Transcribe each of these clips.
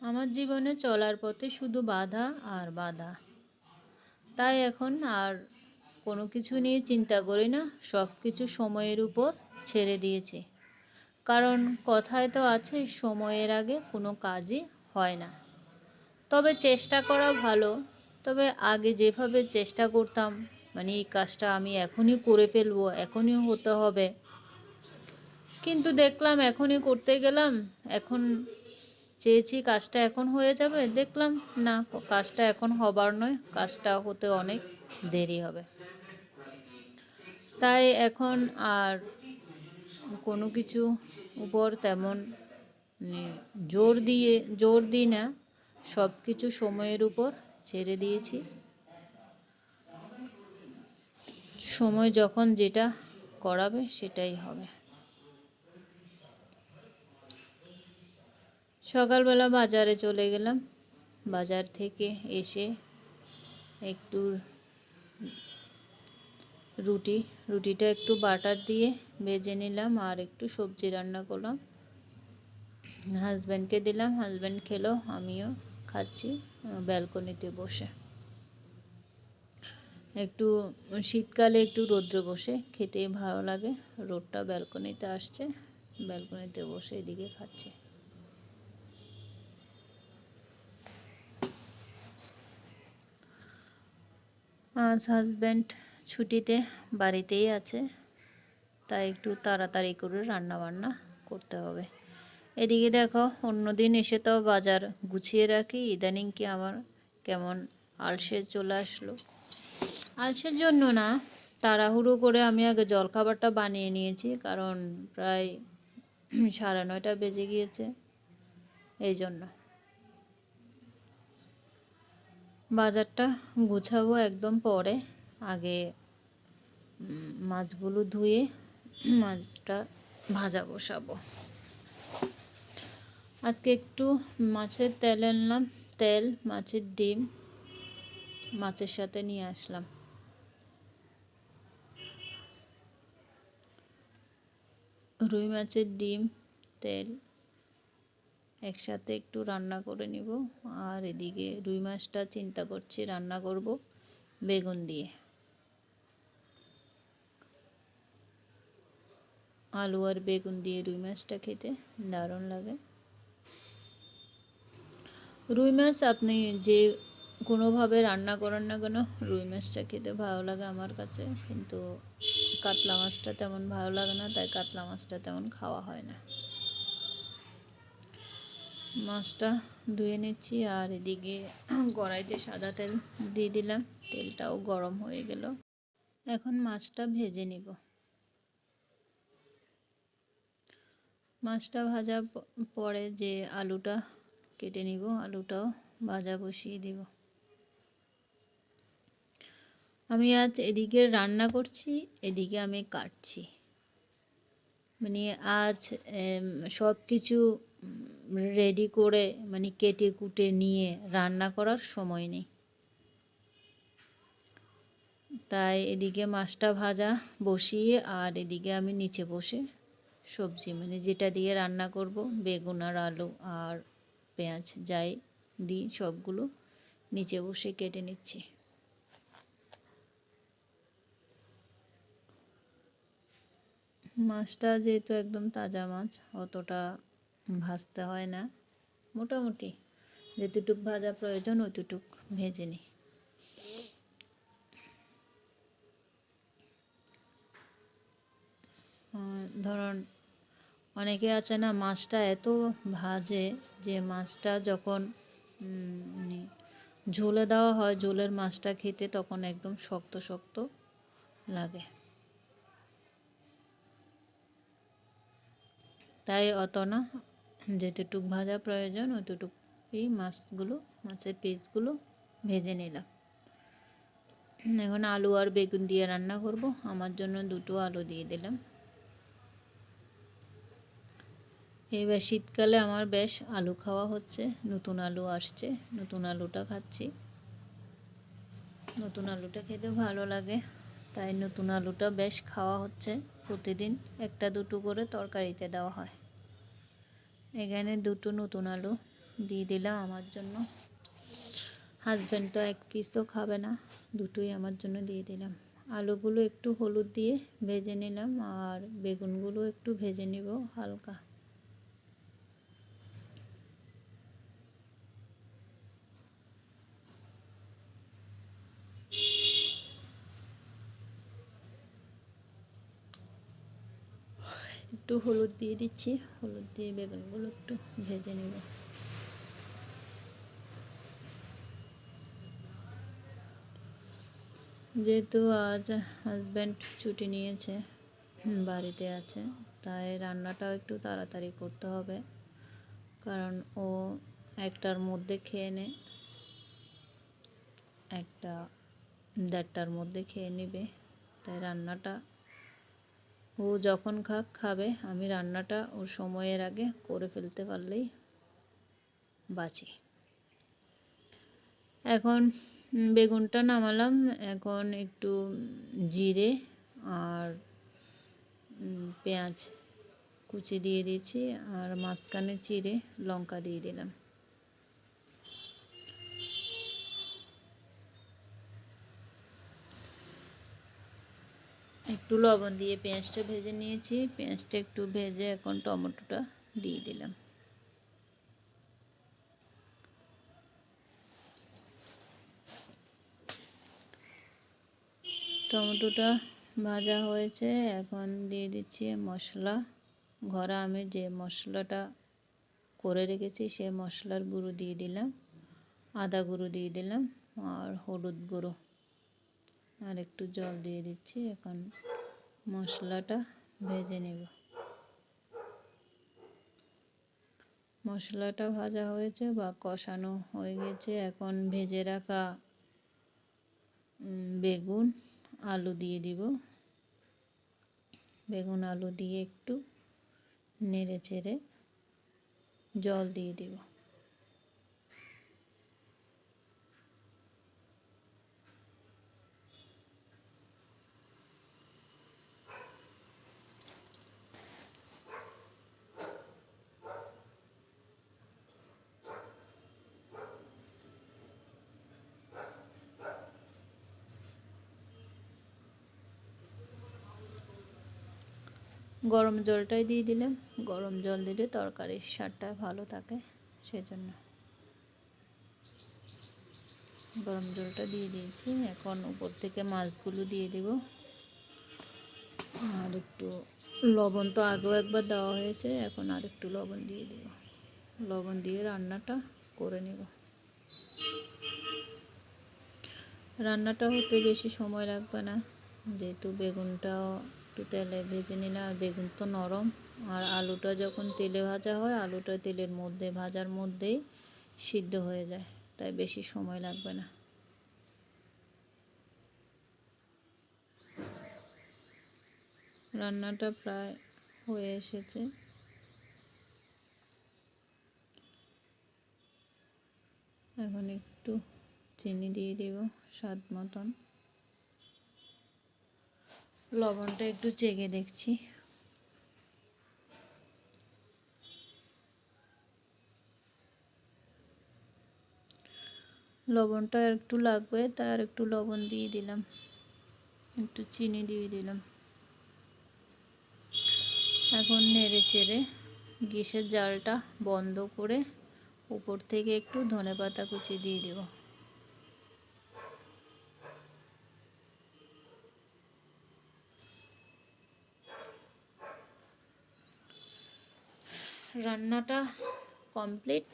আমার জীবনে চলার পথে শুধু বাধা আর বাধা। তাই এখন আর কোনো কিছু নিয়ে চিন্তা করি না সব কিছু সময়ের উপর ছেড়ে দিয়েছি। কারণ কথায় তো আছে, সময়ের আগে কোনো কাজই হয় না। তবে চেষ্টা করা ভালো, তবে আগে যেভাবে চেষ্টা করতাম মানে এই কাজটা আমি এখনই করে ফেলব, এখনই হতে হবে। কিন্তু দেখলাম এখনই করতে গেলাম, এখন চেয়েছি কাজটা এখন হয়ে যাবে। দেখলাম না, কাজটা এখন হবার নয়, কাজটা হতে অনেক দেরি হবে। তাই এখন আর কোনো কিছু উপর তেমন মানে জোর দিয়ে, জোর দিই না। সব কিছু সময়ের উপর ছেড়ে দিয়েছি। সময় যখন যেটা করাবে সেটাই হবে। সকালবেলা বাজারে চলে গেলাম। বাজার থেকে এসে একটু রুটি, রুটিটা একটু বাটার দিয়ে ভেজে নিলাম আর একটু সবজি রান্না করলাম। হাজব্যান্ডকে দিলাম হাজব্যান্ড খেলো, আমিও খাচ্ছি ব্যালকনিতে বসে। একটু শীতকালে একটু রৌদ্র বসে, খেতে ভালো লাগে। রোদটা ব্যালকনিতে আসছে ব্যালকনিতে বসে এদিকে খাচ্ছে। আজ হাজব্যান্ড ছুটিতে বাড়িতেই আছে, তাই একটু তাড়াতাড়ি করে রান্না বান্না করতে হবে। এদিকে দেখো, অন্যদিন এসে তো বাজার গুছিয়ে রাখি। ইদানিং কি আমার কেমন আলসে চলে আসলো? আলসের জন্য না, তাড়াহুড়ো করে আমি আগে জলখাবারটা বানিয়ে নিয়েছি, কারণ প্রায় সাড়ে নয়টা বেজে গিয়েছে, এই জন্য। বাজারটা গুছাবো একদম পরে। আগে মাছগুলো ধুয়ে মাছটা ভাজা বসাবো। আজকে একটু মাছের তেল আনলাম, তেল, মাছের ডিম, মাছের সাথে নিয়ে আসলাম। রুই মাছের ডিম, তেল একসাথে একটু রান্না করে নিব। আর এদিকে রুই মাছটা চিন্তা করছি রান্না করব বেগুন দিয়ে। আলু আর বেগুন দিয়ে রুই মাছটা খেতে দারুণ লাগে। রুই মাছ আপনি যে কোনোভাবে রান্না করেন না কেন, রুই মাছটা খেতে ভালো লাগে আমার কাছে। কিন্তু কাতলা মাছটা তেমন ভালো লাগে না, তাই কাতলা মাছটা তেমন খাওয়া হয় না। মাছটা ধুয়ে নিচ্ছি আর এদিকে কড়াইতে সাদা তেল দিয়ে দিলাম। তেলটাও গরম হয়ে গেল। এখন মাছটা ভেজে নিব। মাছটা ভাজা পরে যে আলুটা কেটে নিব, আলুটাও ভাজা বসিয়ে দিব। আমি আজ এদিকে রান্না করছি, এদিকে আমি কাটছি। মানে আজ সব কিছু রেডি করে মানে কেটে কুটে নিয়ে রান্না করার সময় নেই। তাই এদিকে মাছটা ভাজা বসিয়ে আর এদিকে আমি নিচে বসে সবজি মানে যেটা দিয়ে রান্না করব, বেগুন আর আলু আর পেঁয়াজ যাই দিই, সবগুলো নিচে বসে কেটে নিচ্ছি। মাছটা যেহেতু একদম তাজা মাছ, অতটা ভাজতে হয় না। মোটামুটি যেতটুক ভাজা প্রয়োজন ওইটুক ভেজে নিই। ধরুন অনেকে আছে না, মাছটা এত ভাজে যে মাছটা যখন মানে ঝোলে দেওয়া হয়, ঝোলের মাছটা খেতে তখন একদম শক্ত শক্ত লাগে। তাই অত না। যেতটুক ভাজা প্রয়োজন অতটুকুই মাছগুলো, মাছের পিসগুলো ভেজে নিলাম। এখন আলু আর বেগুন দিয়ে রান্না করব। আমার জন্য দুটো আলু দিয়ে দিলাম। এবার শীতকালে আমার বেশ আলু খাওয়া হচ্ছে, নতুন আলু আসছে, নতুন আলুটা খাচ্ছি। নতুন আলুটা খেতে ভালো লাগে, তাই নতুন আলুটা বেশ খাওয়া হচ্ছে। প্রতিদিন একটা দুটো করে তরকারিতে দেওয়া হয়। এখানে দুটো নতুন আলু দিয়ে দিলাম আমার জন্য। হাজব্যান্ড তো এক পিস তো খাবে না, দুটোই আমার জন্য দিয়ে দিলাম। আলুগুলো একটু হলুদ দিয়ে ভেজে নিলাম আর বেগুনগুলো একটু ভেজে নিব হালকা। একটু হলুদ দিয়ে দিচ্ছি। হলুদ দিয়ে বেগুনগুলো একটু ভেজে নেব। যেহেতু আজ হাজব্যান্ড ছুটি নিয়েছে বাড়িতে আছে, তাই রান্নাটাও একটু তাড়াতাড়ি করতে হবে। কারণ ও একটার মধ্যে খেয়ে নে, একটা দেড়টার মধ্যে খেয়ে নেবে, তাই রান্নাটা ও যখন খাক, খাবে। আমি রান্নাটা ওর সময়ের আগে করে ফেলতে পারলেই বাঁচি। এখন বেগুনটা নামালাম। এখন একটু জিরে আর পেঁয়াজ কুচি দিয়ে দিয়েছি আর মাঝখানে চিড়ে লঙ্কা দিয়ে দিলাম। একটু লবণ দিয়ে পেঁয়াজটা ভেজে নিয়েছি। পেঁয়াজটা একটু ভেজে এখন টমেটোটা দিয়ে দিলাম। টমেটোটা ভাজা হয়েছে। এখন দিয়ে দিচ্ছি মশলা। ঘরে আমি যে মশলাটা করে রেখেছি, সে মশলার গুঁড়ো দিয়ে দিলাম। আদা গুঁড়ো দিয়ে দিলাম আর হলুদ গুঁড়ো। আর একটু জল দিয়ে দিচ্ছি, এখন মশলাটা ভেজে নেব। মশলাটা ভাজা হয়েছে বা কষানো হয়ে গেছে, এখন ভেজে রাখা বেগুন আলু দিয়ে দিব। বেগুন আলু দিয়ে একটু নেড়ে চেড়ে জল দিয়ে দিব। গরম জলটাই দিয়ে দিলাম গরম জল দিলে তরকারির স্বাদটা ভালো থাকে সেজন্য। গরম জলটা দিয়ে দিয়েছি, এখন উপর থেকে মাছগুলো দিয়ে দেব। আর একটু লবণ তো আগেও একবার দেওয়া হয়েছে, এখন আর একটু লবণ দিয়ে দেব। লবণ দিয়ে রান্নাটা করে নেব। রান্নাটা হতে বেশি সময় লাগবে না, যেহেতু বেগুনটাও একটু তেলে ভেজে নিলাম আর বেগুন তো নরম। আর আলুটা যখন তেলে ভাজা হয়, আলুটা তেলের মধ্যে, ভাজার মধ্যেই সিদ্ধ হয়ে যায়। তাই বেশি সময় লাগবে না। রান্নাটা প্রায় হয়ে এসেছে। এখন একটু চিনি দিয়ে দেব স্বাদ মতন। লবণটা একটু চেগে দেখছি। লবণটা একটু লাগবে, তার একটু লবণ দিয়ে দিলাম। একটু চিনি দিয়ে দিলাম। এখন নেড়ে চেড়ে গ্যাসের জালটা বন্ধ করে উপর থেকে একটু ধনে পাতা কুচি দিয়ে দেবো। রান্নাটা কমপ্লিট।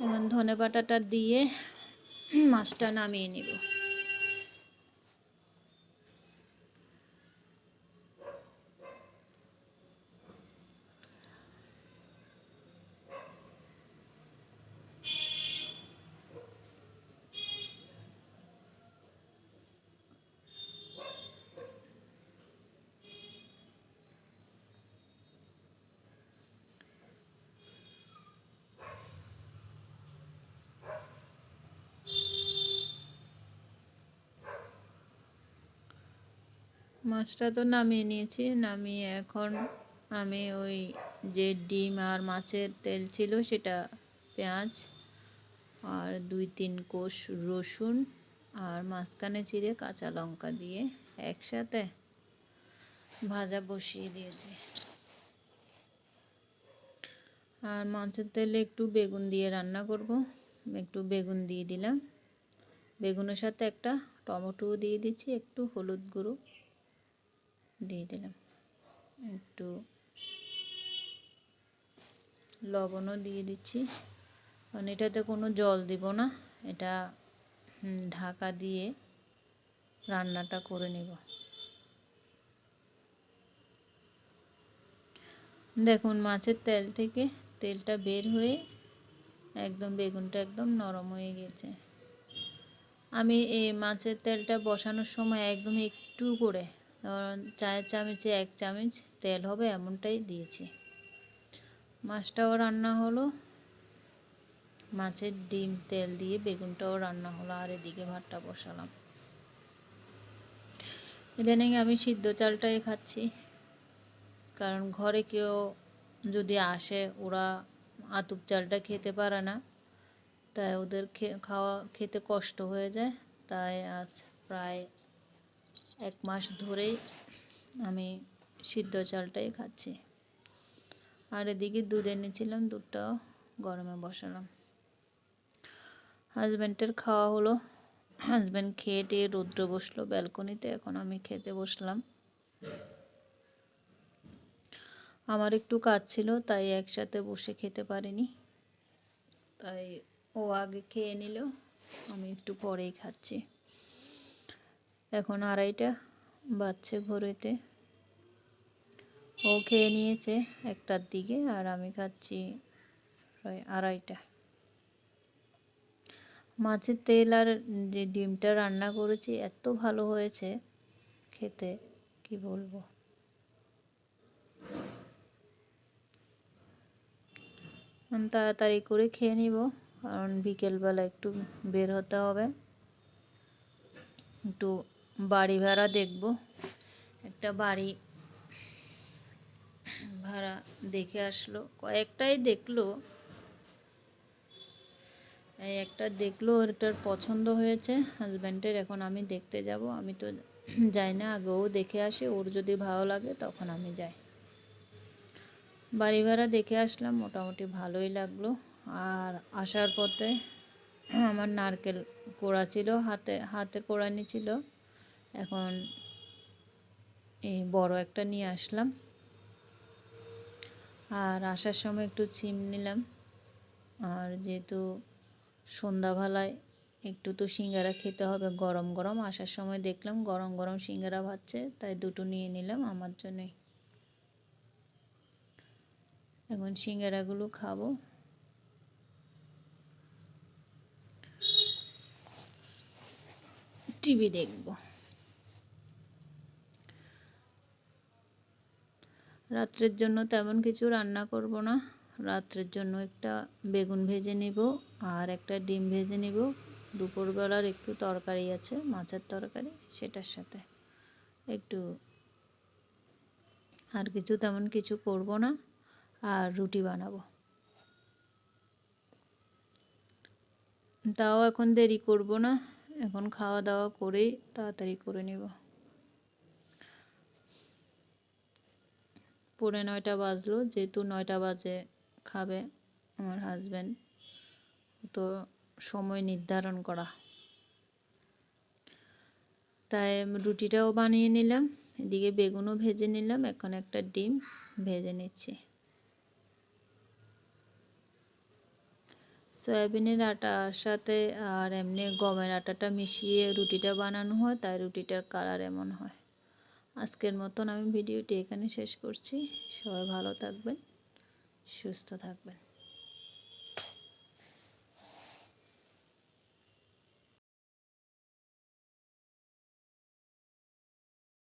এখন ধনে বাটাটা দিয়ে মাছটা নামিয়ে নিব। মাছটা তো নামিয়ে নিয়েছি। নামিয়ে এখন আমি ওই যে ডিম আর মাছের তেল ছিল সেটা পেঁয়াজ আর দুই তিন কোষ রসুন আর মাঝখানে চিড়ে কাঁচা লঙ্কা দিয়ে একসাথে ভাজা বসিয়ে দিয়েছি। আর মাছের তেলে একটু বেগুন দিয়ে রান্না করব। একটু বেগুন দিয়ে দিলাম। বেগুনের সাথে একটা টমেটোও দিয়ে দিচ্ছি, একটু হলুদ গুঁড়ো। দিয়ে দিলাম। একটু লবণও দিয়ে দিচ্ছি। কারণ এটাতে কোনো জল দিব না। এটা ঢাকা দিয়ে রান্নাটা করে নেব। দেখুন, মাছের তেল থেকে তেলটা বের হয়ে একদম বেগুনটা একদম নরম হয়ে গেছে। আমি এই মাছের তেলটা বসানোর সময় একদম একটু করে চায়ের চামচে এক চামচ তেল হবে এমনটাই দিয়েছি। মাছটাও রান্না হলো। মাছের ডিম, তেল দিয়ে বেগুনটাও রান্না হলো আর এদিকে ভাতটা বসালাম। ইদানিং আমি সিদ্ধ চালটাই খাচ্ছি। কারণ ঘরে কেউ যদি আসে, ওরা আতুপ চালটা খেতে পারে না। তাই ওদের খাওয়া, খেতে কষ্ট হয়ে যায়। তাই আজ প্রায় এক মাস ধরেই আমি সিদ্ধ চালটাই খাচ্ছি। আর এদিকে দুধ এনেছিলাম দুধটাও গরমে বসালাম। হাজব্যান্ডের খাওয়া হলো। হাজব্যান্ড খেয়ে টেয়ে রৌদ্র বসল ব্যালকনিতে, এখন আমি খেতে বসলাম। আমার একটু কাজ ছিল, তাই একসাথে বসে খেতে পারিনি। তাই ও আগে খেয়ে নিল, আমি একটু পরেই খাচ্ছি। এখন আড়াইটা বাচ্চে ঘরেতে ও খেয়ে নিয়েছে একটার দিকে আর আমি খাচ্ছি আড়াইটা। মাছের তেল আর যে ডিমটা রান্না করেছি, এত ভালো হয়েছে খেতে, কি বলব? তাড়াতাড়ি করে খেয়ে নিব, কারণ বিকেলবেলা একটু বের হতে হবে। একটু বাড়ি ভাড়া দেখব। একটা বাড়ি ভাড়া দেখে আসলো। কয়েকটাই দেখল। এই একটা দেখল ওটার পছন্দ হয়েছে। হাজব্যান্ডের এখন আমি দেখতে যাব। আমি তো যাই না আগেও দেখে আসি। ওর যদি ভালো লাগে, তখন আমি যাই। বাড়ি ভাড়া দেখে আসলাম, মোটামুটি ভালোই লাগল। আর আসার পথে আমার নারকেল কোড়া ছিল, হাতে হাতে কোড়া নিয়েছিল এখন এই বড় একটা নিয়ে আসলাম। আর আসার সময় একটু ছিম নিলাম। আর যেহেতু সন্ধ্যাবেলায় একটু তো সিঙ্গারা খেতে হবে, গরম গরম আসার সময় দেখলাম গরম গরম সিঙ্গারা ভাজছে, তাই দুটো নিয়ে নিলাম আমার জন্যে। এখন সিঙ্গারাগুলো খাব। টিভি দেখব। রাত্রের জন্য তেমন কিছু রান্না করব না। রাত্রের জন্য একটা বেগুন ভেজে নিব আর একটা ডিম ভেজে নিব। দুপুরবেলার একটু তরকারি আছে, মাছের তরকারি, সেটার সাথে। একটু আর কিছু তেমন কিছু করব না আর রুটি বানাবো। তাও এখন দেরি করব না, এখন খাওয়া দাওয়া করেই তাড়াতাড়ি করে নেব। পৌনে নয়টা বাজলো, যেহেতু নয়টা বাজে খাবে আমার হাজব্যান্ড তো সময় নির্ধারণ করা। তাই রুটিটাও বানিয়ে নিলাম, এদিকে বেগুনও ভেজে নিলাম, এখন একটা ডিম ভেজে নিচ্ছি। সয়াবিনের আটার সাথে আর এমনি গমের আটাটা মিশিয়ে রুটিটা বানানো হয়, তাই রুটিটার কালার এমন হয়। আজকের মতন আমি ভিডিওটি এখানে শেষ করছি। সবাই ভালো থাকবেন সুস্থ থাকবেন।